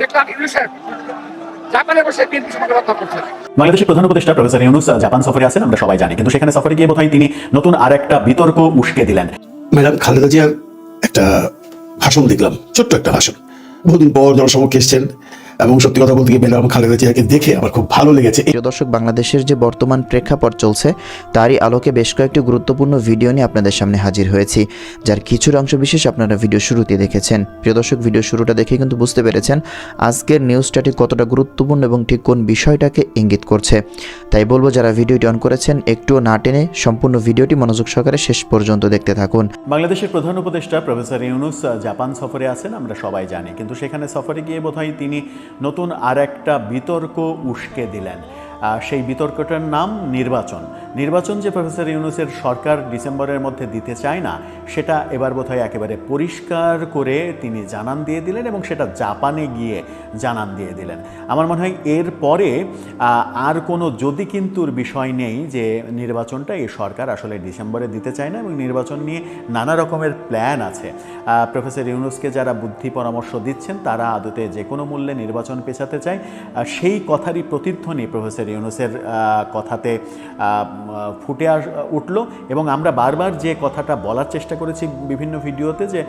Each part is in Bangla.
দেখলাম ইংলিশের জাপানে বসে বিএনপি সমালোচনা করছে। বাংলাদেশের প্রধান উপদেষ্টা প্রফেসর ইউনুস জাপান সফরে আছেন আমরা সবাই জানি। কিন্তু সেখানে সফরে গিয়ে বোধহয় তিনি নতুন আর একটা বিতর্ক উস্কে দিলেন। ম্যাডাম খালেদা জিয়ার একটা ভাষণ দেখলাম ছোট্ট একটা ভাষণ। বহুদিন পর জনসমক্ষে এসছেন। এবং সত্যি কথা বলতে গিয়ে ম্যাডাম খালেদা জিয়াকে দেখে আমার খুব ভালো লেগেছে। প্রিয় দর্শক বাংলাদেশের যে বর্তমান প্রেক্ষাপট চলছে তারই আলোকে বেশ কয়েকটি গুরুত্বপূর্ণ ভিডিও নিয়ে আপনাদের সামনে হাজির হয়েছি যার কিছুর অংশ বিশেষ আপনারা ভিডিও শুরুতে দেখেছেন। প্রিয় দর্শক ভিডিও শুরুটা দেখে কিন্তু বুঝতে পেরেছেন আজকের নিউজটাটি কতটা গুরুত্বপূর্ণ এবং ঠিক কোন বিষয়টাকে ইঙ্গিত করছে। তাই বলব যারা ভিডিওটি অন করেছেন একটুও না টেনে সম্পূর্ণ ভিডিওটি মনোযোগ সহকারে শেষ পর্যন্ত দেখতে থাকুন। বাংলাদেশের প্রধান উপদেষ্টা প্রফেসর ইউনুস জাপান সফরে আছেন আমরা সবাই জানি। কিন্তু সেখানে সফরে গিয়ে বোধহয় তিনি নতুন আর একটা বিতর্ক উস্কে দিলেন। সেই বিতর্কটার নাম নির্বাচন। নির্বাচন যে প্রফেসর ইউনুসের সরকার ডিসেম্বরের মধ্যে দিতে চায় না, সেটা এবার বোধহয় একেবারে পরিষ্কার করে তিনি জানান দিয়ে দিলেন এবং সেটা জাপানে গিয়ে জানান দিয়ে দিলেন। আমার মনে হয় এর পরে আর কোনো যদি কিন্তুর বিষয় নেই যে নির্বাচনটা এই সরকার আসলে ডিসেম্বরে দিতে চায় না এবং নির্বাচন নিয়ে নানা রকমের প্ল্যান আছে। প্রফেসর ইউনুসকে যারা বুদ্ধি পরামর্শ দিচ্ছেন, তারা আদতে যে কোনো মূল্যে নির্বাচন পেছাতে চায়। সেই কথারই প্রতিধ্বনি প্রফেসর ইউনুসের আহ, কথাতে ফুটে আস উঠল এবং আমরা বারবার যে কথাটা বলার চেষ্টা করেছি বিভিন্ন ভিডিওতে যে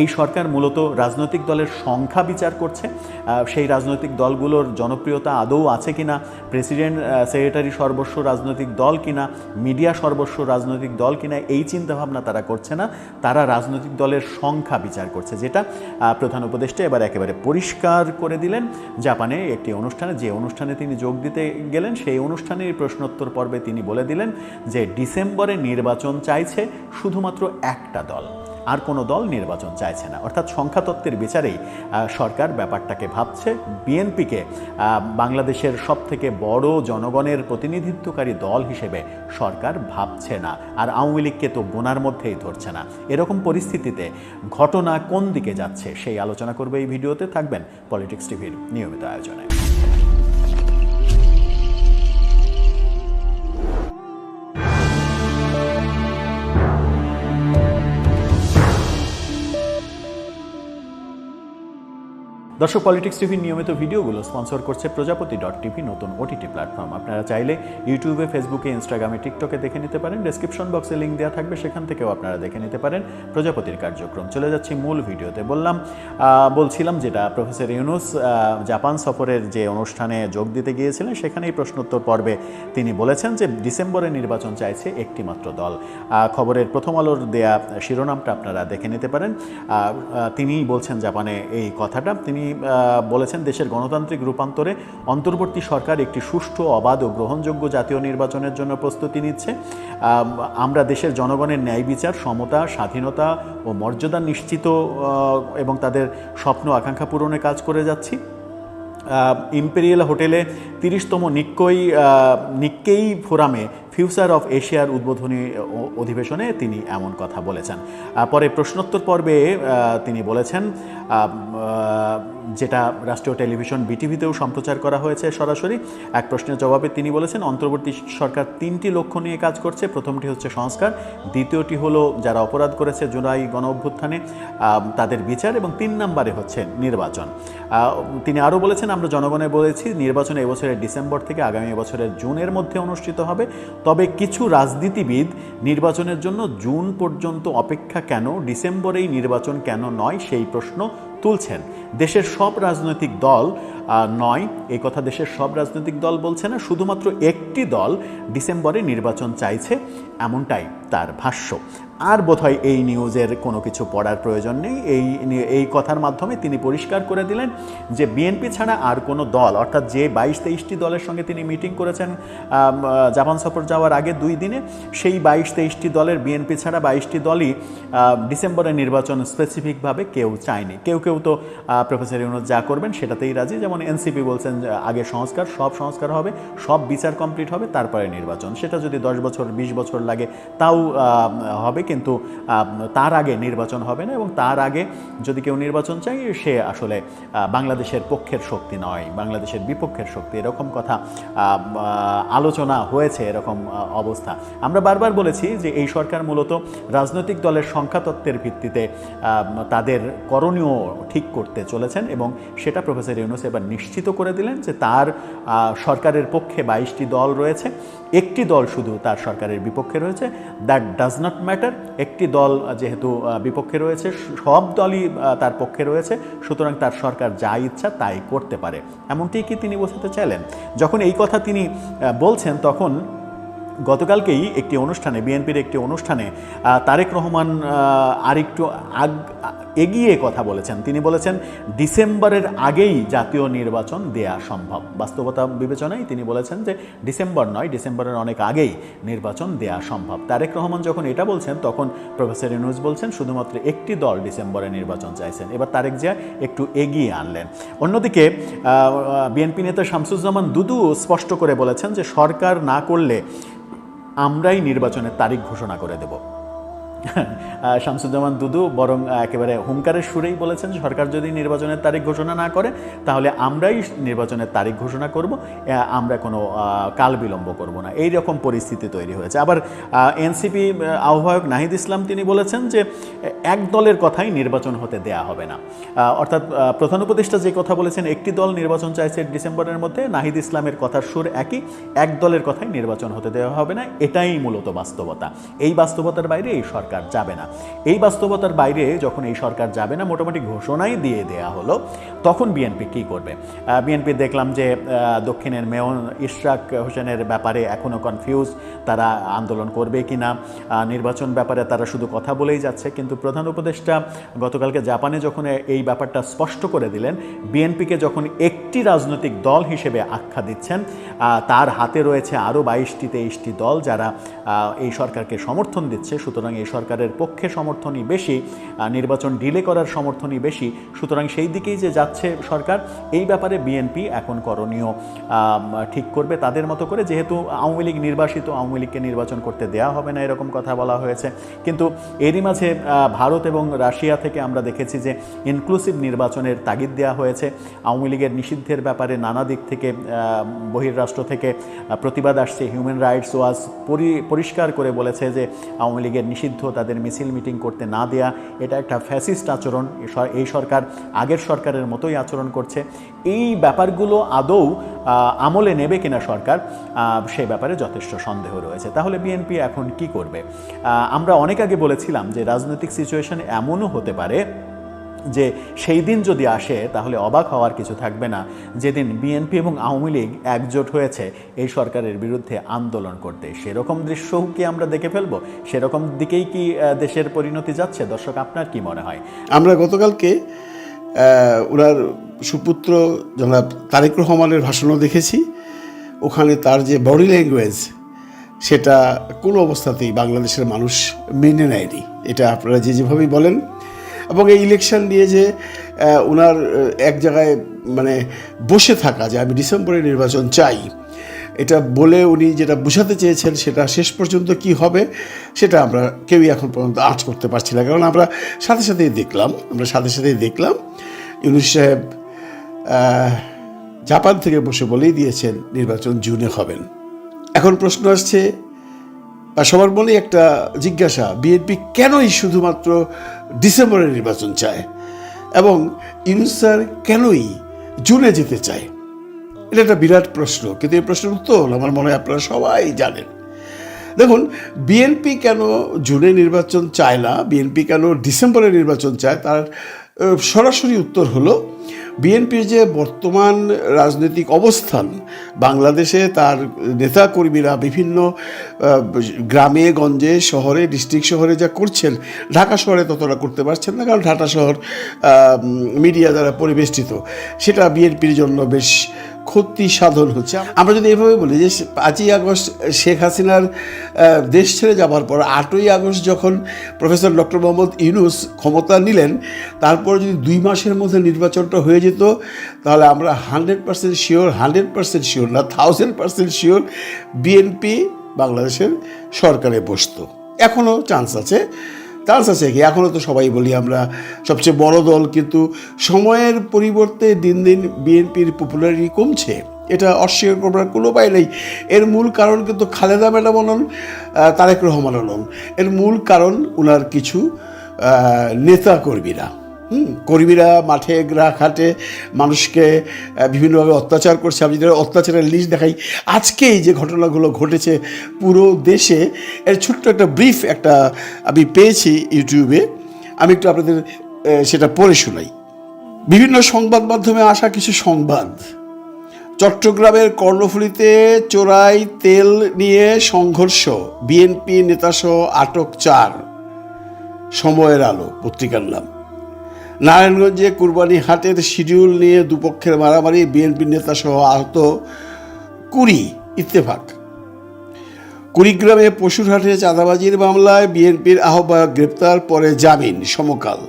এই সরকার মূলত রাজনৈতিক দলের সংখ্যা বিচার করছে। সেই রাজনৈতিক দলগুলোর জনপ্রিয়তা আদৌ আছে কিনা প্রেসিডেন্ট সেক্রেটারি সর্বস্ব রাজনৈতিক দল কিনা মিডিয়া সর্বস্ব রাজনৈতিক দল কিনা এই চিন্তাভাবনা তারা করছে না। তারা রাজনৈতিক দলের সংখ্যা বিচার করছে যেটা প্রধান উপদেষ্টা এবার একেবারে পরিষ্কার করে দিলেন। জাপানে একটি অনুষ্ঠানে যে অনুষ্ঠানে তিনি যোগ দিতে গেলেন সেই অনুষ্ঠানের প্রশ্নোত্তর পর্বে তিনি বলে দিলেন যে ডিসেম্বরে নির্বাচন চাইছে শুধুমাত্র একটা দল। আর কোনো দল নির্বাচন চাইছে না। অর্থাৎ সংখ্যাতত্ত্বের বিচারেই সরকার ব্যাপারটাকে ভাবছে। বিএনপিকে বাংলাদেশের সব থেকে বড় জনগণের প্রতিনিধিত্বকারী দল হিসেবে সরকার ভাবছে না। আর আওয়ামী লীগকে তো গোনার মধ্যেই ধরছে না। এরকম পরিস্থিতিতে ঘটনা কোন দিকে যাচ্ছে, সেই আলোচনা করবে এই ভিডিওতে। থাকবেন পলিটিক্স টিভির নিয়মিত আয়োজনে। দর্শক পলিটিক্স টিভির নিয়মিত ভিডিওগুলো স্পন্সর করছে প্রজাপতি ডট টিভি, নতুন ওটিটি প্ল্যাটফর্ম। আপনারা চাইলে ইউটিউবে, ফেসবুকে ইনস্টাগ্রামে টিকটকে দেখে নিতে পারেন। ডেসক্রিপশন বক্সে লিঙ্ক দেওয়া থাকবে, সেখান থেকেও আপনারা দেখে নিতে পারেন প্রজাপতির কার্যক্রম। চলে যাচ্ছি মূল ভিডিওতে। বললাম বলছিলাম যেটা প্রফেসর ইউনুস জাপান সফরের যে অনুষ্ঠানে যোগ দিতে গিয়েছিলেন, সেখানেই প্রশ্নোত্তর পর্বে তিনি বলেছেন যে ডিসেম্বরে নির্বাচন চাইছে একটি মাত্র দল খবরের প্রথম আলোর দেয়া শিরোনামটা আপনারা দেখে নিতে পারেন। তিনিই বলছেন জাপানে এই কথাটা। তিনি বলেছেন, দেশের গণতান্ত্রিক রূপান্তরে অন্তর্বর্তী সরকার একটি সুষ্ঠু, অবাধ ও গ্রহণযোগ্য জাতীয় নির্বাচনের জন্য প্রস্তুতি নিচ্ছে। আমরা দেশের জনগণের ন্যায় বিচার, সমতা, স্বাধীনতা ও মর্যাদা নিশ্চিত এবং তাদের স্বপ্ন, আকাঙ্ক্ষা পূরণে কাজ করে যাচ্ছি। ইম্পেরিয়াল হোটেলে তিরিশতম নিক্কই নিক্কেই ফোরামে ফিউচার অফ এশিয়ার উদ্বোধনী অধিবেশনে তিনি এমন কথা বলেছেন। পরে প্রশ্নোত্তর পর্বে তিনি বলেছেন যেটা রাষ্ট্রীয় টেলিভিশন বিটিভিতেও সম্প্রচার করা হয়েছে সরাসরি, এক প্রশ্নের জবাবে তিনি বলেছেন, অন্তর্বর্তী সরকার তিনটি লক্ষ্য নিয়ে কাজ করছে। প্রথমটি হচ্ছে সংস্কার, দ্বিতীয়টি হলো যারা অপরাধ করেছে জুলাই গণ অভ্যুত্থানে তাদের বিচার, এবং তিন নম্বরে হচ্ছে নির্বাচন। তিনি আরও বলেছেন, আমরা জনগণে বলেছি, নির্বাচন এবছরের ডিসেম্বর থেকে আগামী বছরের জুনের মধ্যে অনুষ্ঠিত হবে। তবে কিছু রাজনীতিবিদ নির্বাচনের জন্য জুন পর্যন্ত অপেক্ষা কেন, ডিসেম্বরেই নির্বাচন কেন নয়, সেই প্রশ্ন তুলছেন দেশের সব রাজনৈতিক দল। নয় এই কথা দেশের সব রাজনৈতিক দল বলছে না, শুধুমাত্র একটি দল ডিসেম্বরে নির্বাচন চাইছে, এমনটাই তার ভাষ্য। আর বোধহয় এই নিউজের কোনো কিছু পড়ার প্রয়োজন নেই। এই এই কথার মাধ্যমে তিনি পরিষ্কার করে দিলেন যে বিএনপি ছাড়া আর কোনো দল, অর্থাৎ যে বাইশ তেইশটি দলের সঙ্গে তিনি মিটিং করেছেন জাপান সফর যাওয়ার আগে দুই দিনে, সেই বাইশ তেইশটি দলের বিএনপি ছাড়া বাইশটি দলই ডিসেম্বরের নির্বাচন স্পেসিফিকভাবে কেউ চায়নি। কেউ কেউ তো প্রফেসর ইউনুস যা করবেন সেটাতেই রাজি। যেমন এনসিপি বলছেন আগে সংস্কার, সব সংস্কার হবে, সব বিচার কমপ্লিট হবে, তারপরে নির্বাচন। সেটা যদি দশ বছর, বিশ বছর লাগে, তাও হবে। কিন্তু তার আগে নির্বাচন হবে না এবং তার আগে যদি কেউ নির্বাচন চাই সে আসলে বাংলাদেশের পক্ষের শক্তি নয়, বাংলাদেশের বিপক্ষের শক্তি। এরকম কথা আলোচনা হয়েছে, এরকম অবস্থা। আমরা বারবার বলেছি যে এই সরকার মূলত রাজনৈতিক দলের সংখ্যাতত্ত্বের ভিত্তিতে তাদের করণীয় ঠিক করতে চলেছেন এবং সেটা প্রফেসর ইউনুস এবার নিশ্চিত করে দিলেন যে তার সরকারের পক্ষে বাইশটি দল রয়েছে। একটি দল শুধু তার সরকারের বিপক্ষে রয়েছে। দ্যাট ডাজ নট ম্যাটার একটি দল যেহেতু বিপক্ষে রয়েছে, সব দলই তার পক্ষে রয়েছে, সুতরাং তার সরকার যা ইচ্ছা তাই করতে পারে। এমনটি কি তিনি বোঝাতে চাইলেন? যখন এই কথা তিনি বলছেন, তখন গতকালকেই একটি অনুষ্ঠানে, বিএনপির একটি অনুষ্ঠানে তারেক রহমান আরেকটু আগ এগিয়ে কথা বলেছেন। তিনি বলেছেন, ডিসেম্বরের আগেই জাতীয় নির্বাচন দেয়া সম্ভব। বাস্তবতা বিবেচনায় তিনি বলেছেন যে, ডিসেম্বর নয়, ডিসেম্বরের অনেক আগেই নির্বাচন দেয়া সম্ভব। তারেক রহমান যখন এটা বলছেন, তখন প্রফেসর ইউনুস বলছেন, শুধুমাত্র একটি দল ডিসেম্বরে নির্বাচন চাইছেন। এবার তারেক জিয়া একটু এগিয়ে আনলেন। অন্যদিকে বিএনপি নেতা শামসুজ্জামান দুদু স্পষ্ট করে বলেছেন যে, সরকার না করলে আমরাই নির্বাচনের তারিখ ঘোষণা করে দেব। শামসুজ্জামান দুদু বরং একেবারে হুঙ্কারের সুরেই বলেছেন, সরকার যদি নির্বাচনের তারিখ ঘোষণা না করে, তাহলে আমরাই নির্বাচনের তারিখ ঘোষণা করব আমরা কোনো কাল বিলম্ব করব না। এই রকম পরিস্থিতি তৈরি হয়েছে। আবার এনসিপি আহ্বায়ক নাহিদ ইসলাম তিনি বলেছেন যে, এক দলের কথাই নির্বাচন হতে দেয়া হবে না। অর্থাৎ প্রধান উপদেষ্টা যে কথা বলেছেন, একটি দল নির্বাচন চাইছে ডিসেম্বরের মধ্যে, নাহিদ ইসলামের কথার সুর একই, এক দলের কথাই নির্বাচন হতে দেওয়া হবে না, এটাই মূলত বাস্তবতা। এই বাস্তবতার বাইরে এই সরকার যাবে না। এই বাস্তবতার বাইরে যখন এই সরকার যাবে না, মোটামুটি ঘোষণাই দিয়ে দেয়া হলো, তখন বিএনপি কী করবে? বিএনপি দেখলাম যে দক্ষিণের মেয়র ইশরাক হোসেনের ব্যাপারে এখনও কনফিউজ তারা আন্দোলন করবে কি না নির্বাচন ব্যাপারে তারা শুধু কথা বলেই যাচ্ছে, কিন্তু প্রধান উপদেষ্টা গতকালকে জাপানে যখন এই ব্যাপারটা স্পষ্ট করে দিলেন বিএনপিকে যখন একটি রাজনৈতিক দল হিসেবে আখ্যা দিচ্ছেন তার হাতে রয়েছে আরও বাইশটি, তেইশটি দল যারা এই সরকারকে সমর্থন দিচ্ছে, সুতরাং এই সরকারের পক্ষে সমর্থনই বেশি নির্বাচন ডিলে করার সমর্থনই বেশি। সুতরাং সেই দিকেই যে যাচ্ছে সরকার, এই ব্যাপারে বিএনপি এখন করণীয়। ঠিক করবে তাদের মতো করে, যেহেতু আওয়ামী লীগ নির্বাসিত, আওয়ামী লীগকে নির্বাচন করতে দেয়া হবে না এরকম কথা বলা হয়েছে। কিন্তু এরই মাঝে ভারত এবং রাশিয়া থেকে আমরা দেখেছি যে ইনক্লুসিভ নির্বাচনের তাগিদ দেওয়া হয়েছে। আওয়ামী লীগের নিষিদ্ধের ব্যাপারে নানা দিক থেকে বহির্রাষ্ট্র থেকে প্রতিবাদ আসছে। হিউম্যান রাইটস ওয়াজ পরিষ্কার করে বলেছে যে আওয়ামী লীগের নিষিদ্ধ তাদের মিছিল মিটিং করতে না দেয়া, এটা একটা ফ্যাসিস্ট আচরণ এই সরকার আগের সরকারের মতোই আচরণ করছে। এই ব্যাপারগুলো আদৌ আমলে নেবে কিনা সরকার সেই ব্যাপারে যথেষ্ট সন্দেহ রয়েছে। তাহলে বিএনপি এখন কি করবে? আমরা অনেক আগে বলেছিলাম যে রাজনৈতিক সিচুয়েশন এমনও হতে পারে যে সেই দিন যদি আসে, তাহলে অবাক হওয়ার কিছু থাকবে না। যেদিন বিএনপি এবং আওয়ামী লীগ একজোট হয়েছে, এই সরকারের বিরুদ্ধে আন্দোলন করতে। সেরকম দৃশ্যও কি আমরা দেখে ফেলব? সেরকম দিকেই কি দেশের পরিণতি যাচ্ছে? দর্শক, আপনার কি মনে হয়? আমরা গতকালকে ওনার সুপুত্র জনাব তারেক রহমানের ভাষণও দেখেছি। ওখানে তার যে বডি ল্যাঙ্গুয়েজ, সেটা কোনো অবস্থাতেই বাংলাদেশের মানুষ মেনে নেয়নি। এটা আপনারা যে যেভাবেই বলেন এবং এই ইলেকশন নিয়ে যে ওনার এক জায়গায় মানে বসে থাকা যে আমি ডিসেম্বরে নির্বাচন চাই, এটা বলে উনি যেটা বোঝাতে চেয়েছেন সেটা শেষ পর্যন্ত কি হবে, সেটা আমরা কেউই এখন পর্যন্ত আঁচ করতে পারছি না। কারণ আমরা সাথে সাথেই দেখলাম, আমরা সাথে সাথেই দেখলাম, ইউনুস সাহেব জাপান থেকে বসে বলেই দিয়েছেন, নির্বাচন জুনে হবেন এখন প্রশ্ন আসছে সবার মনে একটা জিজ্ঞাসা বিএনপি কেনই শুধুমাত্র ডিসেম্বরে নির্বাচন চায়? এবং ইউনুস স্যার কেনই জুনে যেতে চায়? এটা একটা বিরাট প্রশ্ন, কিন্তু এই প্রশ্নের উত্তর আমার মনে হয় আপনারা সবাই জানেন। দেখুন বিএনপি কেন জুনে নির্বাচন চায় না বিএনপি কেন ডিসেম্বরে নির্বাচন চায়, তার সরাসরি উত্তর হলো, বিএনপির যে বর্তমান রাজনৈতিক অবস্থান, বাংলাদেশে তার নেতাকর্মীরা বিভিন্ন গ্রামে, গঞ্জে, শহরে, ডিস্ট্রিক্ট শহরে যা করছেন, ঢাকা শহরে ততটা করতে পারছেন না, কারণ ঢাকা শহর মিডিয়া দ্বারা পরিবেষ্টিত। সেটা বিএনপির জন্য বেশ ক্ষতি সাধন হচ্ছে। আমরা যদি এভাবে বলি যে পাঁচই আগস্ট, শেখ হাসিনার দেশ ছেড়ে যাবার পর আটই আগস্ট যখন প্রফেসর ডক্টর মোহাম্মদ ইউনুস ক্ষমতা নিলেন, তারপর যদি দুই মাসের মধ্যে নির্বাচনটা হয়ে যেত, তাহলে আমরা hundred percent sure, hundred percent sure না, থাউজেন্ড পার্সেন্ট শিওর বিএনপি বাংলাদেশের সরকারে বসতো। এখনও চান্স আছে। চান্স আছে কি? এখনও তো সবাই বলি আমরা সবচেয়ে বড় দল, কিন্তু সময়ের পরিবর্তে দিন দিন বিএনপির পপুলারিটি কমছে। এটা অস্বীকার করবার কোনো উপায় নেই। এর মূল কারণ কিন্তু খালেদা ম্যাডাম অনন তারেক রহমান অনন এর মূল কারণ ওনার কিছু নেতা কর্মীরা কর্মীরা মাঠে ঘাটে মানুষকে বিভিন্নভাবে অত্যাচার করছে। আমি যদি অত্যাচারের লিস্ট দেখাই, আজকেই যে ঘটনাগুলো ঘটেছে পুরো দেশে, এর ছোট্ট একটা ব্রিফ একটা আমি পেয়েছি ইউটিউবে। আমি একটু আপনাদের সেটা পড়ে শোনাই। বিভিন্ন সংবাদ মাধ্যমে আসা কিছু সংবাদ। চট্টগ্রামের কর্ণফুলীতে চোরাই তেল নিয়ে সংঘর্ষ, বিএনপি নেতাসহ আটক চার। সময়ের আলো, পত্রিকার নাম। নারায়ণগঞ্জে কুরবানি হাটের শিডিউল নিয়ে দুপক্ষের মারামারি বিএনপি নেতা সহ আহত কুড়ি ইত্তেফাক। কুড়িগ্রামে পশুরহাটে চাঁদাবাজির মামলায় বিএনপির আহ্বায়ক গ্রেপ্তার, পরে জামিন, সমকাল।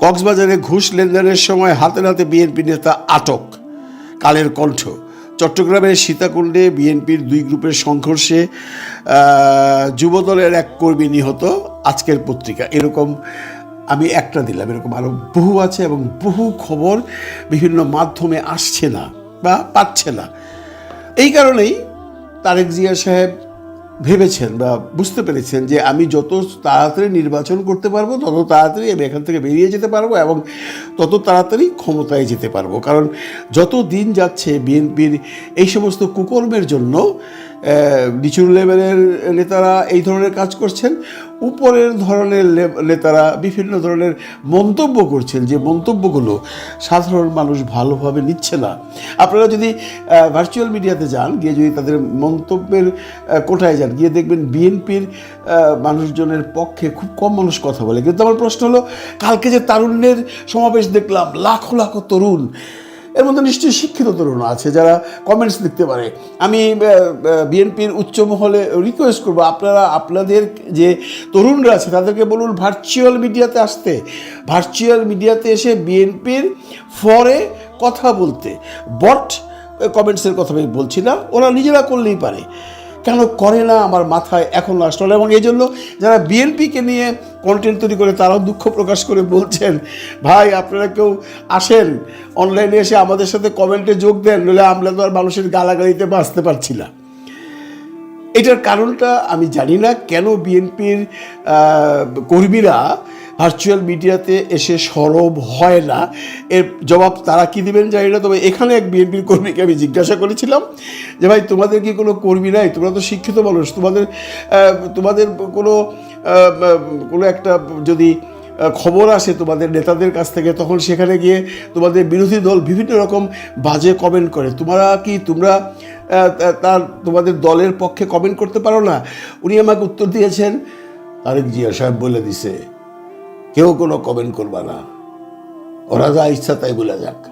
কক্সবাজারে ঘুষ লেনদেনের সময় হাতে হাতে বিএনপি নেতা আটক। কালের কণ্ঠ। চট্টগ্রামের সীতাকুণ্ডে বিএনপির দুই গ্রুপের সংঘর্ষে যুবদলের এক কর্মী নিহত। আজকের পত্রিকা। এরকম আমি একটা দিলাম, এরকম আরও বহু আছে এবং বহু খবর বিভিন্ন মাধ্যমে আসছে না বা পাচ্ছে না। এই কারণেই তারেক জিয়া সাহেব ভেবেছেন বা বুঝতে পেরেছেন যে আমি যত তাড়াতাড়ি নির্বাচন করতে পারব, তত তাড়াতাড়ি আমি এখান থেকে বেরিয়ে যেতে পারব এবং তত তাড়াতাড়ি ক্ষমতায় যেতে পারব। কারণ যত দিন যাচ্ছে, বিএনপির এই সমস্ত কুকর্মের জন্য নিচু লেভেলের নেতারা এই ধরনের কাজ করছেন, উপরের ধরনের নেতারা বিভিন্ন ধরনের মন্তব্য করছেন, যে মন্তব্যগুলো সাধারণ মানুষ ভালোভাবে নিচ্ছে না। আপনারা যদি ভার্চুয়াল মিডিয়াতে যান, গিয়ে যদি তাদের মন্তব্যের কোটায় যান, গিয়ে দেখবেন বিএনপির মানুষজনের পক্ষে খুব কম মানুষ কথা বলে। কিন্তু আমার প্রশ্ন হলো, কালকে যে তারুণ্যের সমাবেশ দেখলাম, লাখো লাখো তরুণ এর মধ্যে নিশ্চয়ই শিক্ষিত তরুণ আছে যারা কমেন্টস লিখতে পারে। আমি বিএনপির উচ্চ মহলে রিকোয়েস্ট করব, আপনারা, আপনাদের যে তরুণরা আছে, তাদেরকে বলুন ভার্চুয়াল মিডিয়াতে আসতে। ভার্চুয়াল মিডিয়াতে এসে বিএনপির ফরে কথা বলতে। বট কমেন্টসের কথা আমি বলছিলাম ওরা নিজেরা করলেই পারে। কেন করে না আমার মাথায় এখন আসলো না। এবং এই জন্য যারা বিএনপিকে নিয়ে কন্টেন্ট তৈরি করে তারাও দুঃখ প্রকাশ করে বলছেন, ভাই, আপনারা কেউ আসেন অনলাইনে এসে আমাদের সাথে কমেন্টে যোগ দেন, নইলে আমরা তো আর মানুষের গালাগালিতে বাঁচতে পারছি না এটার কারণটা আমি জানি না কেন বিএনপির কর্মীরা ভার্চুয়াল মিডিয়াতে এসে সরব হয় না। এর জবাব তারা কি দিবেন জানি না, তবে এখানে এক বিএনপির কর্মীকে আমি জিজ্ঞাসা করেছিলাম যে, ভাই, তোমাদের কি কোনো কর্মী নাই? তোমরা তো শিক্ষিত মানুষ। তোমাদের তোমাদের কোনো কোনো একটা যদি খবর আসে তোমাদের নেতাদের কাছ থেকে, তখন সেখানে গিয়ে তোমাদের বিরোধী দল বিভিন্ন রকম বাজে কমেন্ট করে। তোমরা কি, তোমরা তার, তোমাদের দলের পক্ষে কমেন্ট করতে পারো না? উনি আমাকে উত্তর দিয়েছেন, তারেক জিয়া সাহেব বলে দিছে কেউ কোনো কমেন্ট করবা না। ওরা যা ইচ্ছা তাই বলে যাক।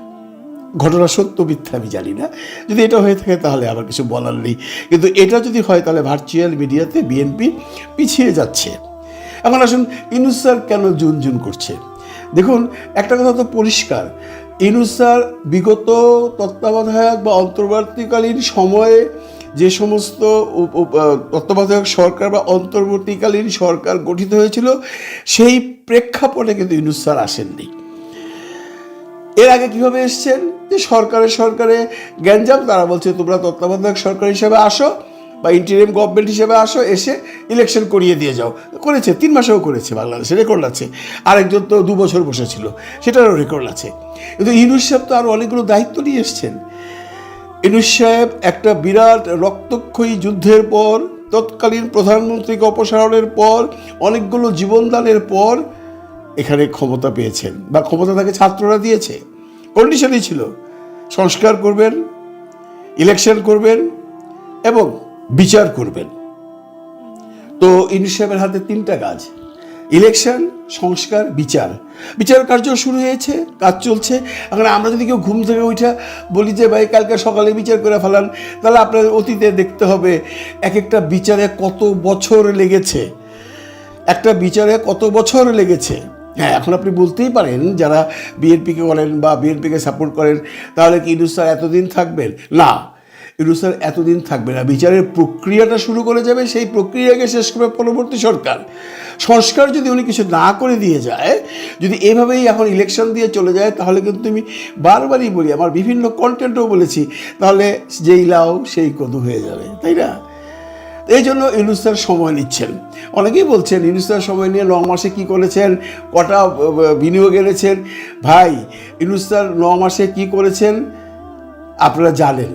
ঘটনা সত্য, মিথ্যা আমি জানি না। যদি এটা হয়ে থাকে তাহলে আমার কিছু বলার নেই। কিন্তু এটা যদি হয় তাহলে ভার্চুয়াল মিডিয়াতে বিএনপি পিছিয়ে যাচ্ছে। এখন আসুন, ইনুস স্যার কেন জুন জুন করছে? দেখুন, একটা কথা তো পরিষ্কার। ইনুস স্যার বিগত তত্ত্বাবধায়ক বা অন্তর্বর্তীকালীন সময়ে যে সমস্ত তত্ত্বাবধায়ক সরকার বা অন্তর্বর্তীকালীন সরকার গঠিত হয়েছিল, সেই প্রেক্ষাপটে কিন্তু ইনুস স্যার আসেননি। এর আগে কীভাবে এসছেন? যে সরকারের সরকারে গ্যাঞ্জাম, তারা বলছে, তোমরা তত্ত্বাবধায়ক সরকার হিসেবে আসো বা ইন্টারিয়াম গভর্নমেন্ট হিসেবে আসো, এসে ইলেকশন করিয়ে দিয়ে যাও। করেছে, তিন মাসেও করেছে বাংলাদেশে রেকর্ড আছে। আরেকজন তো দু বছর বসেছিল, সেটারও রেকর্ড আছে। কিন্তু ইউনুস সাহেব তো আরও অনেকগুলো দায়িত্ব নিয়ে এসছেন। ইনুস সাহেব একটা বিরাট রক্তক্ষয়ী যুদ্ধের পর, তৎকালীন প্রধানমন্ত্রীকে অপসারণের পর, অনেকগুলো জীবনদানের পর এখানে ক্ষমতা পেয়েছেন বা ক্ষমতা তাকে ছাত্ররা দিয়েছে। কন্ডিশনই ছিল, সংস্কার করবেন, ইলেকশন করবেন এবং বিচার করবেন। তো ইনুস সাহেবের হাতে তিনটা কাজ। ইলেকশন, সংস্কার, বিচার। বিচার কার্য শুরু হয়েছে, কাজ চলছে। এখন আমরা যদি কেউ ঘুম থেকে উঠা বলি যে, ভাই, কালকে সকালে বিচার করে ফেলান তাহলে আপনার অতীতে দেখতে হবে এক একটা বিচারে কত বছর লেগেছে। একটা বিচারে কত বছর লেগেছে? হ্যাঁ এখন আপনি বলতেই পারেন, যারা বিএনপিকে বলেন বা বিএনপিকে সাপোর্ট করেন, তাহলে কি ইনুস স্যার এতদিন থাকবেন? না। ইউনুসার এতদিন থাকবে না। বিচারের প্রক্রিয়াটা শুরু করে যাবে, সেই প্রক্রিয়াকে শেষ করবে পরবর্তী সরকার। সংস্কার যদি উনি কিছু না করে দিয়ে যায়, যদি এভাবেই এখন ইলেকশন দিয়ে চলে যায়, তাহলে কিন্তু তুমি বারবারই বলি, আমার বিভিন্ন কন্টেন্টও বলেছি, তাহলে যেই লাও সেই কদু হয়ে যাবে, তাই না? এই জন্য ইউনুস্তার সময় নিচ্ছেন। অনেকেই বলছেন ইউনুস্তার সময় নিয়ে ন মাসে কি করেছেন? কটা বিনিয়োগ এনেছেন? ভাই ইউনুস্তার ন মাসে কি করেছেন? আপনারা জানেন।